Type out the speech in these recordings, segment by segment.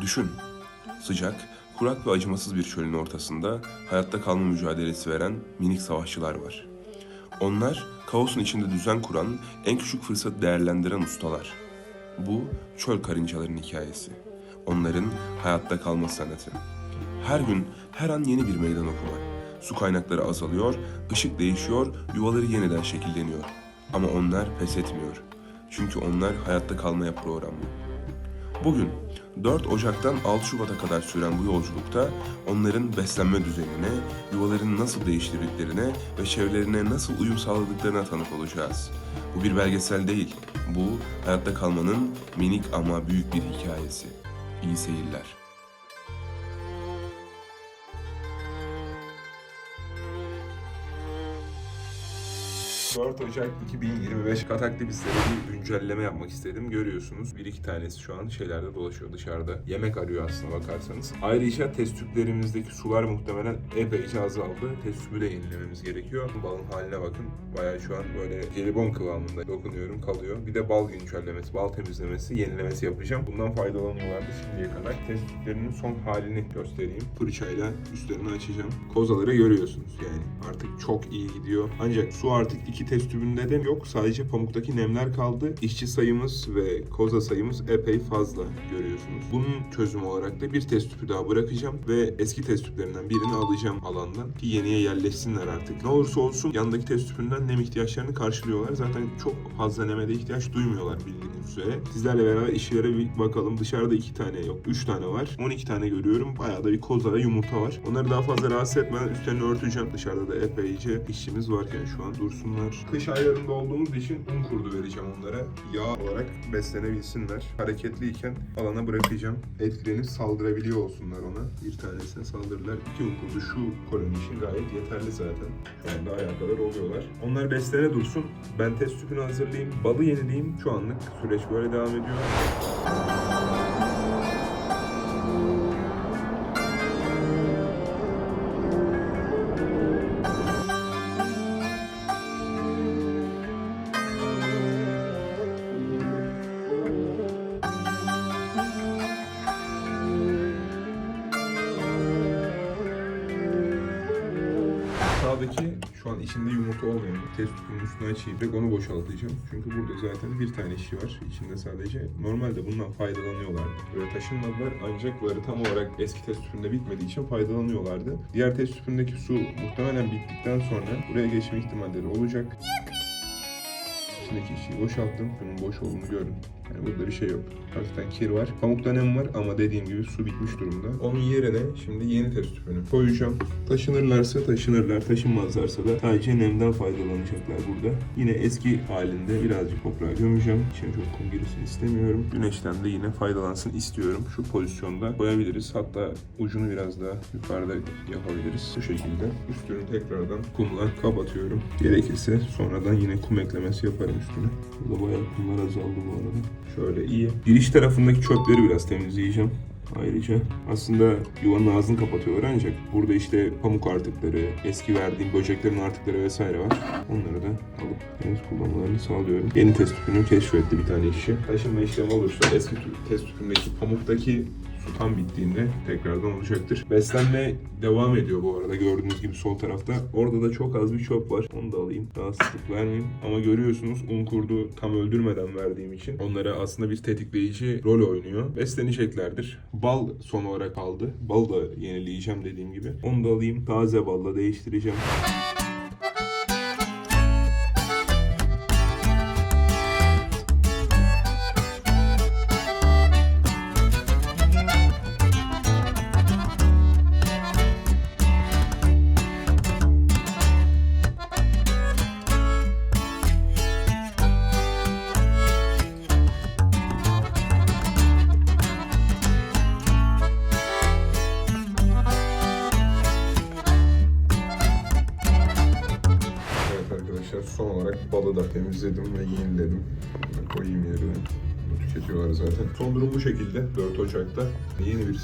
Düşün, sıcak, kurak ve acımasız bir çölün ortasında hayatta kalma mücadelesi veren minik savaşçılar var. Onlar kaosun içinde düzen kuran, en küçük fırsatı değerlendiren ustalar. Bu çöl karıncaların hikayesi. Onların hayatta kalma sanatı. Her gün, her an yeni bir meydan okuma. Su kaynakları azalıyor, ışık değişiyor, yuvaları yeniden şekilleniyor. Ama onlar pes etmiyor. Çünkü onlar hayatta kalmaya programlı. Bugün 4 Ocak'tan 6 Şubat'a kadar süren bu yolculukta onların beslenme düzenine, yuvalarını nasıl değiştirdiklerine ve çevrelerine nasıl uyum sağladıklarına tanık olacağız. Bu bir belgesel değil, bu hayatta kalmanın minik ama büyük bir hikayesi. İyi seyirler. ...4 Ocak 2025 kat aktivistlere bir güncelleme yapmak istedim. Görüyorsunuz bir iki tanesi şu an şeylerde dolaşıyor dışarıda. Yemek arıyor aslına bakarsanız. Ayrıca test tüplerimizdeki sular muhtemelen epeyce azaldı. Test tüpü de yenilememiz gerekiyor. Balın haline bakın. Bayağı şu an böyle jelibon kıvamında dokunuyorum kalıyor. Bir de bal güncellemesi, bal temizlemesi, yenilemesi yapacağım. Bundan faydalanıyorlardı şimdiye kadar. Test tüplerinin son halini göstereyim. Fırçayla üstlerini açacağım. Kozaları görüyorsunuz yani. Artık çok iyi gidiyor. Ancak su artık iki test tübünde de yok. Sadece pamuktaki nemler kaldı. İşçi sayımız ve koza sayımız epey fazla görüyorsunuz. Bunun çözümü olarak da bir test tüpü daha bırakacağım ve eski test tüplerinden birini alacağım alandan ki yeniye yerleşsinler artık. Ne olursa olsun yandaki test tüpünden nem ihtiyaçlarını karşılıyorlar. Zaten çok fazla neme de ihtiyaç duymuyorlar bildiğiniz üzere. Sizlerle beraber işlere bir bakalım. Dışarıda iki tane yok. Üç tane var. 12 tane görüyorum. Bayağı da bir koza ve yumurta var. Onları daha fazla rahatsız etmeden üstlerini örteceğim. Dışarıda da epeyce işçimiz varken şu an dursunlar. Kış aylarında olduğumuz için un kurdu vereceğim onlara. Yağ olarak beslenebilsinler. Hareketliyken alana bırakacağım. Etkilenip saldırabiliyor olsunlar ona. Bir tanesine saldırırlar. İki un kurdu şu koloni için gayet yeterli zaten. Şu anda ayağa kadar oluyorlar. Onlar beslene dursun. Ben test tüpünü hazırlayayım. Balı yenileyim. Şu anlık süreç böyle devam ediyor. Sağdaki şu an içinde yumurta olmayan test tüpünün üstüne açayım. Onu boşaltacağım. Çünkü burada zaten bir tane işi var. İçinde sadece. Normalde bundan faydalanıyorlardı. Böyle taşınmadılar ancak böyle tam olarak eski test tüpünde bitmediği için faydalanıyorlardı. Diğer test tüpündeki su muhtemelen bittikten sonra buraya geçme ihtimalleri olacak. İçindeki işi boşalttım. Bunun boş olduğunu gördüm. Yani burada bir şey yok. Hafiften kir var. Pamukta nem var ama dediğim gibi su bitmiş durumda. Onun yerine şimdi yeni test tüpünü koyacağım. Taşınırlarsa taşınırlar, taşınmazlarsa da sadece nemden faydalanacaklar burada. Yine eski halinde birazcık toprağa gömeceğim. İçine çok kum girsin istemiyorum. Güneşten de yine faydalansın istiyorum. Şu pozisyonda koyabiliriz. Hatta ucunu biraz daha yukarıda yapabiliriz. Bu şekilde. Üstünü tekrardan kumla kapatıyorum. Gerekirse sonradan yine kum eklemesi yaparım üstüne. Burada bayağı kumlar azaldı bu arada. Şöyle iyi. Giriş tarafındaki çöpleri biraz temizleyeceğim. Ayrıca aslında yuvanın ağzını kapatıyorlar ancak burada işte pamuk artıkları, eski verdiğim böceklerin artıkları vesaire var. Onları da alıp temiz kullanmalarını sağlıyorum. Yeni test tüpünü keşfetti bir tane işi. Taşınma işlemi olursa eski test tüpündeki pamuktaki su tam bittiğinde tekrardan olacaktır. Beslenme devam ediyor bu arada gördüğünüz gibi sol tarafta. Orada da çok az bir çöp var. Onu da alayım. Rahatsızlık vermeyeyim. Ama görüyorsunuz un kurdu tam öldürmeden verdiğim için onlara aslında bir tetikleyici rol oynuyor. Besleneceklerdir. Bal son olarak kaldı. Bal da yenileyeceğim dediğim gibi. Onu da alayım. Taze balla değiştireceğim. Da temizledim ve yeniledim. Bunu koyayım yerine. Tüketiyorlar zaten. Son durum bu şekilde. 4 Ocak'ta yeni bir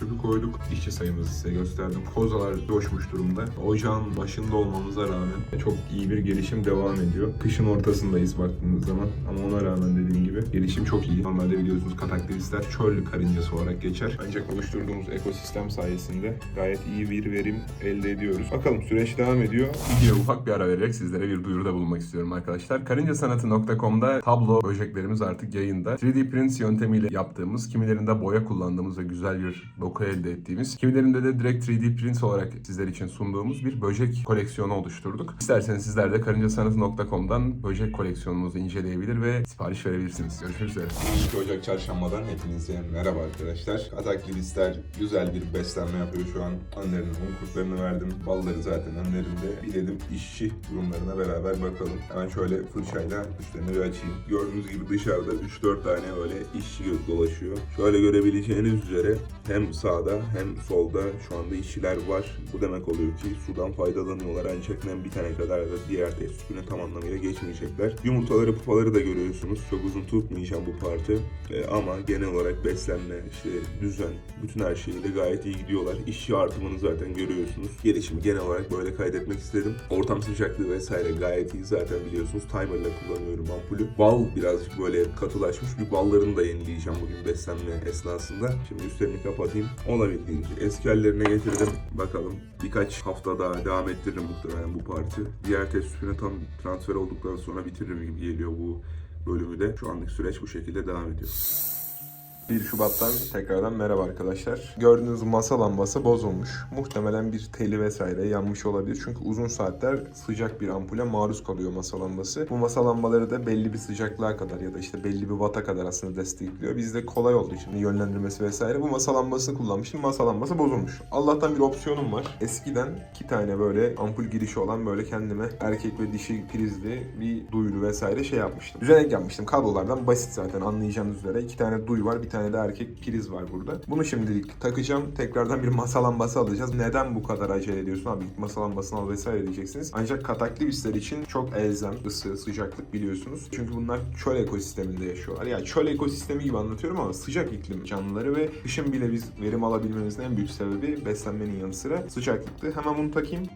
tüpü koyduk. İşçi sayımızı size gösterdim. Kozalar coşmuş durumda. Ocağın başında olmamıza rağmen çok iyi bir gelişim devam ediyor. Kışın ortasındayız baktığınız zaman. Ama ona rağmen dediğim gibi gelişim çok iyi. Normalde biliyorsunuz katakteristler çöl karıncası olarak geçer. Ancak oluşturduğumuz ekosistem sayesinde gayet iyi bir verim elde ediyoruz. Bakalım süreç devam ediyor. Videoya ufak bir ara vererek sizlere bir duyuruda bulunmak istiyorum arkadaşlar. Karıncasanatı.com'da tablo böceklerimiz artık yayında. 3D print yöntemiyle yaptığımız, kimilerinde boya kullandığımız ve güzel bir doku elde ettiğimiz, kimilerinde de direkt 3D print olarak sizler için sunduğumuz bir böcek koleksiyonu oluşturduk. İsterseniz sizler de karıncasanatı.com'dan böcek koleksiyonumuzu inceleyebilir ve sipariş verebilirsiniz. Görüşmek üzere. 12 Ocak çarşambadan hepinize merhaba arkadaşlar. Ataklidistler güzel bir beslenme yapıyor şu an. Annelerine un verdim. Balları zaten annelerinde. Bir dedim işçi durumlarına beraber bakalım. Hemen şöyle fırçayla üstlerini bir açayım. Gördüğünüz gibi dışarıda 3-4 tane böyle işçi dolaşıyor. Şöyle görebileceğiniz üzere hem sağda hem solda şu anda işçiler var. Bu demek oluyor ki sudan faydalanıyorlar ancak nem bitene kadar da diğer test tüpüne tam anlamıyla geçmeyecekler. Yumurtaları pupaları da görüyorsunuz. Çok uzun tutmayacağım bu partı. Ee, ama genel olarak beslenme, işte düzen, bütün her şeyiyle gayet iyi gidiyorlar. İşçi artımını zaten görüyorsunuz. Gelişimi genel olarak böyle kaydetmek istedim. Ortam sıcaklığı vesaire gayet iyi zaten biliyorsunuz. Timer'la kullanıyorum ampulü. Bal birazcık böyle katılaşmış. Bir ballarını da yenileyeceğim bugün beslenme esnasında. Şimdi üstlerini kapatayım. Olabildiğince eski hallerine getirdim. Bakalım birkaç hafta daha devam ettiririm muhtemelen bu parti. Diğer test tüpüne tam transfer olduktan sonra bitiririm gibi geliyor bu bölümü de. Şu anlık süreç bu şekilde devam ediyor. 1 Şubat'tan tekrardan merhaba arkadaşlar. Gördüğünüz masa lambası bozulmuş. Muhtemelen bir teli vesaire yanmış olabilir. Çünkü uzun saatler sıcak bir ampule maruz kalıyor masa lambası. Bu masa lambaları da belli bir sıcaklığa kadar ya da işte belli bir watt'a kadar aslında destekliyor. Bizde kolay olduğu için yönlendirmesi vesaire bu masa lambasını kullanmıştım. Masa lambası bozulmuş. Allah'tan bir opsiyonum var. Eskiden iki tane böyle ampul girişi olan böyle kendime erkek ve dişi prizli bir duyuru vesaire şey yapmıştım. Düzenek yapmıştım. Kablolardan basit zaten anlayacağınız üzere. iki tane duy var. Bir tane de erkek priz var burada. Bunu şimdilik takacağım. Tekrardan bir masa lambası alacağız. Neden bu kadar acele ediyorsun abi? Git masa lambasını al vesaire diyeceksiniz. Ancak kataktivistler için çok elzem ısı, sıcaklık biliyorsunuz. Çünkü bunlar çöl ekosisteminde yaşıyorlar. Yani çöl ekosistemi gibi anlatıyorum ama sıcak iklim canlıları ve kışın bile biz verim alabilmemizin en büyük sebebi beslenmenin yanı sıra sıcaklıktı. Hemen bunu takayım.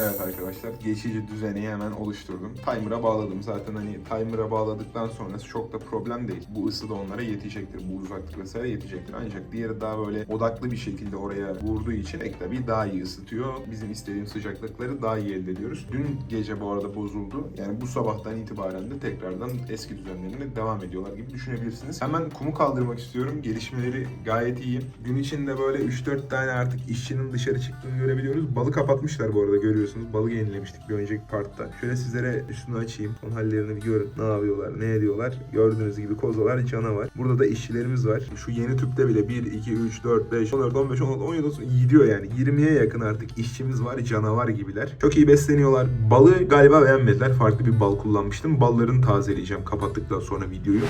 Evet arkadaşlar geçici düzeni hemen oluşturdum. Timer'a bağladım. Zaten hani timer'a bağladıktan sonrası çok da problem değil. Bu ısı da onlara yetecektir. Bu uzaklık vesaire yetecektir. Ancak diğeri daha böyle odaklı bir şekilde oraya vurduğu için ek tabii daha iyi ısıtıyor. Bizim istediğimiz sıcaklıkları daha iyi elde ediyoruz. Dün gece bu arada bozuldu. Yani bu sabahtan itibaren de tekrardan eski düzenlerine devam ediyorlar gibi düşünebilirsiniz. Hemen kumu kaldırmak istiyorum. Gelişmeleri gayet iyi. Gün içinde böyle 3-4 tane artık işçinin dışarı çıktığını görebiliyoruz. Balı kapatmışlar bu arada görüyorsunuz. Balı yenilemiştik bir önceki partta. Şöyle sizlere üstünü açayım. Onun hallerini bir görün. Ne yapıyorlar, ne ediyorlar. Gördüğünüz gibi kozalar, canavar. Burada da işçilerimiz var. Şu yeni tüpte bile 1, 2, 3, 4, 5, 14, 15, 16, 17, 19 gidiyor yani. 20'ye yakın artık işçimiz var. Canavar gibiler. Çok iyi besleniyorlar. Balı galiba beğenmediler. Farklı bir bal kullanmıştım. Ballarını tazeleyeceğim kapattıktan sonra videoyu.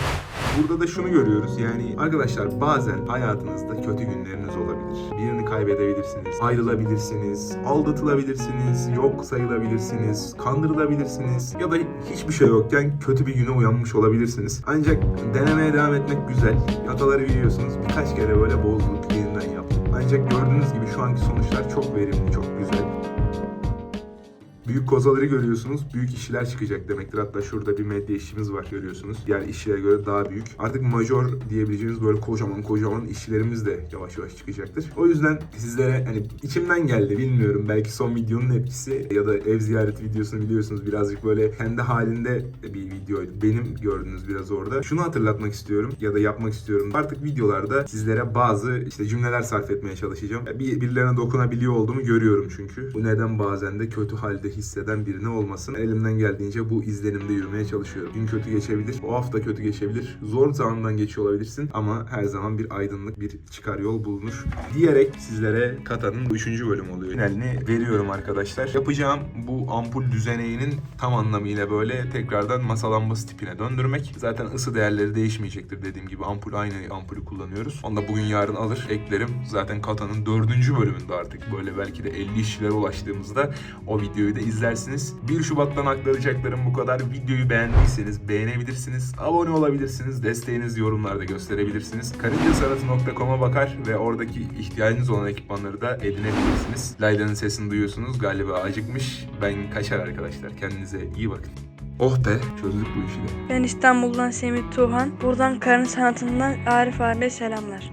Burada da şunu görüyoruz. Yani arkadaşlar bazen hayatınızda kötü günleriniz olabilir. Birini kaybedebilirsiniz. Ayrılabilirsiniz. Aldatılabilirsiniz. Yok sayılabilirsiniz. Kandırılabilirsiniz. Ya da hiçbir şey yokken kötü bir güne uyanmış olabilirsiniz. Ancak denemeye devam etmek güzel. Hataları biliyorsunuz. Birkaç kere böyle bozduk. Yeniden yaptım. Ancak gördüğünüz gibi şu anki sonuçlar çok verimli, çok güzel. Büyük kozaları görüyorsunuz. Büyük işçiler çıkacak demektir. Hatta şurada bir medya işçimiz var görüyorsunuz. Diğer işçilere göre daha büyük. Artık major diyebileceğimiz böyle kocaman kocaman işçilerimiz de yavaş yavaş çıkacaktır. O yüzden sizlere hani içimden geldi bilmiyorum. Belki son videonun etkisi ya da ev ziyareti videosunu biliyorsunuz. Birazcık böyle kendi halinde bir videoydu. Benim gördüğünüz biraz orada. Şunu hatırlatmak istiyorum ya da yapmak istiyorum. Artık videolarda sizlere bazı işte cümleler sarf etmeye çalışacağım. Bir, birilerine dokunabiliyor olduğumu görüyorum çünkü. Bu neden bazen de kötü halde hisseden birine olmasın. Elimden geldiğince bu izlenimde yürümeye çalışıyorum. Gün kötü geçebilir, o hafta kötü geçebilir. Zor zamandan geçiyor olabilirsin ama her zaman bir aydınlık, bir çıkar yol bulunur. Diyerek sizlere Kata'nın 3. bölümü oluyor. Finalini veriyorum arkadaşlar. Yapacağım bu ampul düzeneğinin tam anlamıyla böyle tekrardan masa lambası tipine döndürmek. Zaten ısı değerleri değişmeyecektir dediğim gibi. Ampul aynı ampulü kullanıyoruz. Onu da bugün yarın alır eklerim. Zaten Kata'nın 4. bölümünde artık böyle belki de 50 işçilere ulaştığımızda o videoyu da izlersiniz. 1 Şubat'tan aktaracaklarım bu kadar. Videoyu beğendiyseniz beğenebilirsiniz. Abone olabilirsiniz. Desteğinizi yorumlarda gösterebilirsiniz. Karıncasanatı.com'a bakar ve oradaki ihtiyacınız olan ekipmanları da edinebilirsiniz. Layla'nın sesini duyuyorsunuz. Galiba acıkmış. Ben kaçar arkadaşlar. Kendinize iyi bakın. Oh be çözdük bu işi de. Ben İstanbul'dan Semih Tuğhan. Buradan karın sanatından Arif abiye selamlar.